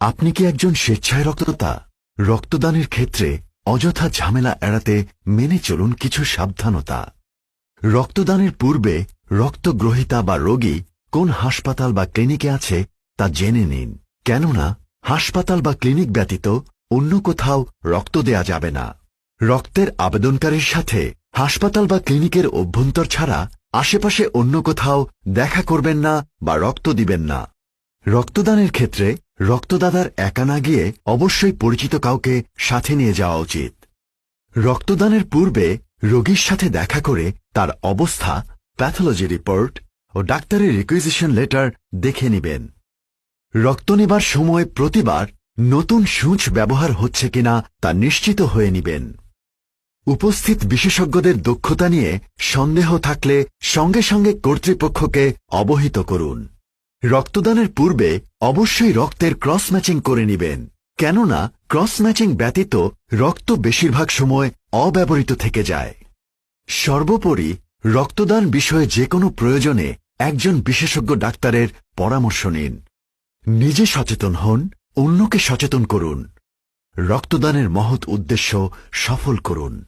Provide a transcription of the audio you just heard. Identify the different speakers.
Speaker 1: আপনি কি একজন স্বেচ্ছায় রক্তদাতা? রক্তদানের ক্ষেত্রে অযথা ঝামেলা এড়াতে মেনে চলুন কিছু সাবধানতা। রক্তদানের পূর্বে রক্তগ্রহিতা বা রোগী কোন হাসপাতাল বা ক্লিনিকে আছে তা জেনে নিন। কেননা, হাসপাতাল বা ক্লিনিক ব্যতীত অন্য কোথাও রক্ত দেয়া যাবে না। রক্তের আবেদনকারীর সাথে হাসপাতাল বা ক্লিনিকের অভ্যন্তর ছাড়া আশেপাশে অন্য কোথাও দেখা করবেন না বা রক্ত দিবেন না। রক্তদানের ক্ষেত্রে রক্তদাতার একা না গিয়ে অবশ্যই পরিচিত কাউকে সাথে নিয়ে যাওয়া উচিত। রক্তদানের পূর্বে রোগীর সাথে দেখা করে তার অবস্থা প্যাথোলজি রিপোর্ট ও ডাক্তারের রিকুইজিশন লেটার দেখে নেবেন। রক্ত নেবার সময় প্রতিবার নতুন সূঁচ ব্যবহার হচ্ছে কিনা তা নিশ্চিত হয়ে নিবেন। উপস্থিত বিশেষজ্ঞদের দক্ষতা নিয়ে সন্দেহ থাকলে সঙ্গে সঙ্গে কর্তৃপক্ষকে অবহিত করুন। রক্তদানের পূর্বে অবশ্যই রক্তের ক্রস ম্যাচিং করে নিবেন। কেননা ক্রস ম্যাচিং ব্যতীত রক্ত বেশিরভাগ সময় অব্যবহৃত থেকে যায়। সর্বোপরি, রক্তদান বিষয়ে যে কোনো প্রয়োজনে একজন বিশেষজ্ঞ ডাক্তারের পরামর্শ নিন। নিজে সচেতন হন, অন্যকে সচেতন করুন। রক্তদানের মহৎ উদ্দেশ্য সফল করুন।